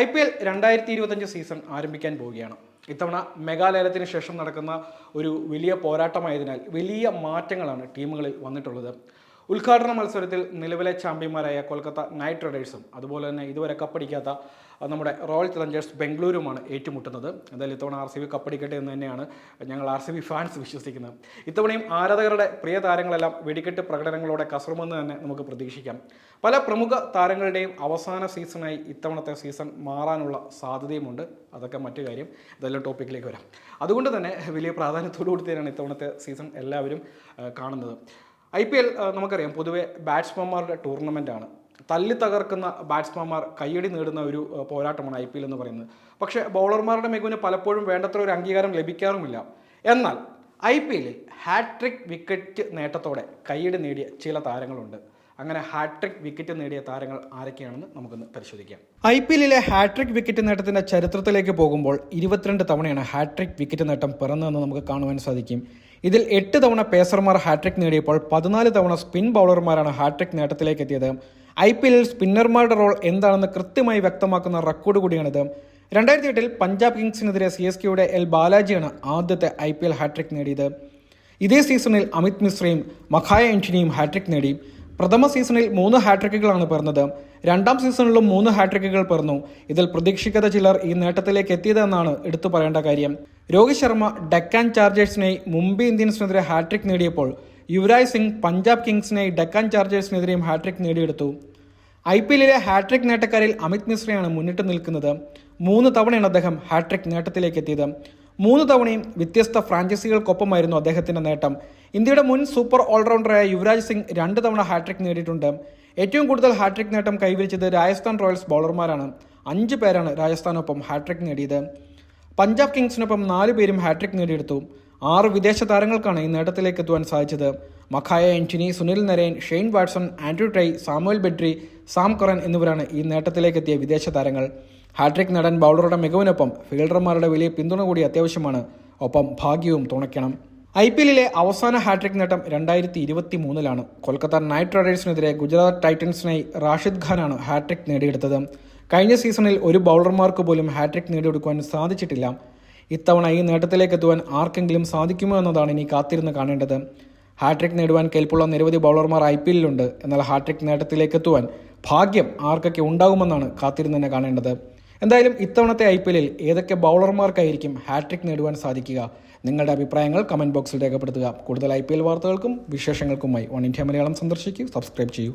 I P L രണ്ടായിരത്തി ഇരുപത്തഞ്ച് season ആരംഭിക്കാൻ പോവുകയാണ്. ഇത്തവണ മെഗാലയലത്തിന് ശേഷം നടക്കുന്ന ഒരു വലിയ പോരാട്ടമായതിനാൽ വലിയ മാറ്റങ്ങളാണ് ടീമുകളിൽ വന്നിട്ടുള്ളത്. ഉദ്ഘാടന മത്സരത്തിൽ നിലവിലെ ചാമ്പ്യന്മാരായ കൊൽക്കത്ത നൈറ്റ് റൈഡേഴ്സും അതുപോലെ തന്നെ ഇതുവരെ കപ്പടിക്കാത്ത നമ്മുടെ റോയൽ ചലഞ്ചേഴ്സ് ബംഗളൂരുമാണ് ഏറ്റുമുട്ടുന്നത്. എന്തായാലും ഇത്തവണ ആർ സി ബി കപ്പടിക്കട്ടെ എന്ന് തന്നെയാണ് ഞങ്ങൾ ആർ സി ബി ഫാൻസ് വിശ്വസിക്കുന്നത്. ഇത്തവണയും ആരാധകരുടെ പ്രിയ താരങ്ങളെല്ലാം വെടിക്കെട്ട് പ്രകടനങ്ങളോടെ കസറുമെന്ന് തന്നെ നമുക്ക് പ്രതീക്ഷിക്കാം. പല പ്രമുഖ താരങ്ങളുടെയും അവസാന സീസണായി ഇത്തവണത്തെ സീസൺ മാറാനുള്ള സാധ്യതയുമുണ്ട്. അതൊക്കെ മറ്റു കാര്യം. ഇതെല്ലാം ടോപ്പിക്കിലേക്ക് വരാം. അതുകൊണ്ട് തന്നെ വലിയ പ്രാധാന്യത്തോടു കൂടി തന്നെയാണ് ഇത്തവണത്തെ സീസൺ എല്ലാവരും കാണുന്നത്. ഐ പി എൽ നമുക്കറിയാം പൊതുവെ ബാറ്റ്സ്മാൻമാരുടെ ആണ് തല്ലി തകർക്കുന്ന ബാറ്റ്സ്മാൻമാർ കയ്യടി നേടുന്ന ഒരു പോരാട്ടമാണ് ഐ പി എൽ എന്ന് പറയുന്നത്. പക്ഷേ ബൗളർമാരുടെ മികവിന് പലപ്പോഴും വേണ്ടത്ര ഒരു അംഗീകാരം ലഭിക്കാറുമില്ല. എന്നാൽ ഐ പി എല്ലിൽ ഹാട്രിക് വിക്കറ്റ് നേട്ടത്തോടെ കയ്യടി നേടിയ ചില താരങ്ങളുണ്ട്. അങ്ങനെ ഹാട്രിക് വിക്കറ്റ് നേടിയ താരങ്ങൾ ആരൊക്കെയാണെന്ന് നമുക്കൊന്ന് പരിശോധിക്കാം. ഐ പി എല്ലിലെ ഹാട്രിക് വിക്കറ്റ് നേട്ടത്തിന്റെ ചരിത്രത്തിലേക്ക് പോകുമ്പോൾ ഇരുപത്തിരണ്ട് തവണയാണ് ഹാട്രിക് വിക്കറ്റ് നേട്ടം പിറന്നതെന്ന് നമുക്ക് കാണുവാൻ സാധിക്കും. ഇതിൽ എട്ട് തവണ പേസർമാർ ഹാട്രിക് നേടിയപ്പോൾ പതിനാല് തവണ സ്പിൻ ബൗളർമാരാണ് ഹാട്രിക് നേട്ടത്തിലേക്ക് എത്തിയത് ഐ പി എല്ലിൽ സ്പിന്നർമാരുടെ റോൾ എന്താണെന്ന് കൃത്യമായി വ്യക്തമാക്കുന്ന റെക്കോർഡ് കൂടിയാണിത്. രണ്ടായിരത്തി എട്ടിൽ പഞ്ചാബ് കിങ്സിനെതിരെ സി എസ് കെയുടെ എൽ ബാലാജിയാണ് ആദ്യത്തെ ഐ പി എൽ ഹാട്രിക് നേടിയത്. ഇതേ സീസണിൽ അമിത് മിശ്രയും മഖായ എൻഷിനിയും ഹാട്രിക് നേടി. പ്രഥമ സീസണിൽ മൂന്ന് ഹാട്രിക്കുകളാണ് പിറന്നത്. രണ്ടാം സീസണിലും മൂന്ന് ഹാട്രിക്കുകൾ പിറന്നു. ഇതിൽ പ്രതീക്ഷിക്കാത്ത ചിലർ ഈ നേട്ടത്തിലേക്ക് എത്തിയതെന്നാണ് എടുത്തു പറയേണ്ട കാര്യം. രോഹിത് ശർമ്മ ഡെക്കാൻ ചാർജേഴ്സിനെ മുംബൈ ഇന്ത്യൻസിനെതിരെ ഹാട്രിക് നേടിയപ്പോൾ യുവരാജ് സിംഗ് പഞ്ചാബ് കിങ്സിനായി ഡെക്കാൻ ചാർജേഴ്സിനെതിരെയും ഹാട്രിക് നേടിയെടുത്തു. ഐ പി എല്ലിലെ ഹാട്രിക് നേട്ടക്കാരിൽ അമിത് മിശ്രയാണ് മുന്നിട്ട് നിൽക്കുന്നത്. മൂന്ന് തവണയാണ് അദ്ദേഹം ഹാട്രിക് നേട്ടത്തിലേക്ക് എത്തിയത്. മൂന്ന് തവണയും വ്യത്യസ്ത ഫ്രാഞ്ചൈസികൾക്കൊപ്പമായിരുന്നു അദ്ദേഹത്തിന്റെ നേട്ടം. ഇന്ത്യയുടെ മുൻ സൂപ്പർ ഓൾറൗണ്ടറായ യുവരാജ് സിംഗ് രണ്ട് തവണ ഹാട്രിക് നേടിയിട്ടുണ്ട്. ഏറ്റവും കൂടുതൽ ഹാട്രിക് നേട്ടം കൈവരിച്ചത് രാജസ്ഥാൻ റോയൽസ് ബൗളർമാരാണ് അഞ്ച് പേരാണ് രാജസ്ഥാനൊപ്പം ഹാട്രിക് നേടിയത്. പഞ്ചാബ് കിങ്സിനൊപ്പം നാല് പേരും ഹാട്രിക് നേടിയെടുത്തു. ആറ് വിദേശ താരങ്ങൾക്കാണ് ഈ നേട്ടത്തിലേക്ക് എത്തുവാൻ സാധിച്ചത്. Makhaya Ntini Sunil Narine Shane Watson Andrew Tye Samuel Badree Sam Curran എന്നിവരാണ് ഈ നേട്ടത്തിലേക്ക് എത്തിയ വിദേശ താരങ്ങൾ. ഹാട്രിക് നേടാൻ ബൗളറുടെ മികവിനൊപ്പം ഫീൽഡർമാരുടെ വലിയ പിന്തുണ കൂടി അത്യാവശ്യമാണ്. ഒപ്പം ഭാഗ്യവും തുണയ്ക്കണം. ഐ പി എല്ലിലെ അവസാന ഹാട്രിക് നേട്ടം രണ്ടായിരത്തി ഇരുപത്തി മൂന്നിലാണ് കൊൽക്കത്ത നൈറ്റ് റൈഡേഴ്സിനെതിരെ ഗുജറാത്ത് ടൈറ്റൻസിനായി റാഷിദ് ഖാനാണ് ഹാട്രിക് നേടിയെടുത്തത്. കഴിഞ്ഞ സീസണിൽ ഒരു ബൗളർമാർക്ക് പോലും ഹാട്രിക് നേടിയെടുക്കുവാൻ സാധിച്ചിട്ടില്ല. ഇത്തവണ ഈ നേട്ടത്തിലേക്ക് എത്തുവാൻ ആർക്കെങ്കിലും സാധിക്കുമോ എന്നതാണ് ഇനി കാത്തിരുന്ന് കാണേണ്ടത്. ഹാട്രിക് നേടുവാൻ കേൾപ്പുള്ള നിരവധി ബൗളർമാർ ഐ പി എല്ലിലുണ്ട്. എന്നാൽ ഹാട്രിക് നേട്ടത്തിലേക്ക് എത്തുവാൻ ഭാഗ്യം ആർക്കൊക്കെ ഉണ്ടാകുമെന്നാണ് കാത്തിരുന്ന് തന്നെ കാണേണ്ടത്. എന്തായാലും ഇത്തവണത്തെ ഐ പി എല്ലിൽ ഏതൊക്കെ ബൗളർമാർക്കായിരിക്കും ഹാട്രിക് നേടുവാൻ സാധിക്കുക? നിങ്ങളുടെ അഭിപ്രായങ്ങൾ കമന്റ് ബോക്സിൽ രേഖപ്പെടുത്തുക. കൂടുതൽ ഐ പി എൽ വാർത്തകൾക്കും വിശേഷങ്ങൾക്കുമായി വൺ ഇന്ത്യ മലയാളം സന്ദർശിക്കൂ. സബ്സ്ക്രൈബ് ചെയ്യൂ.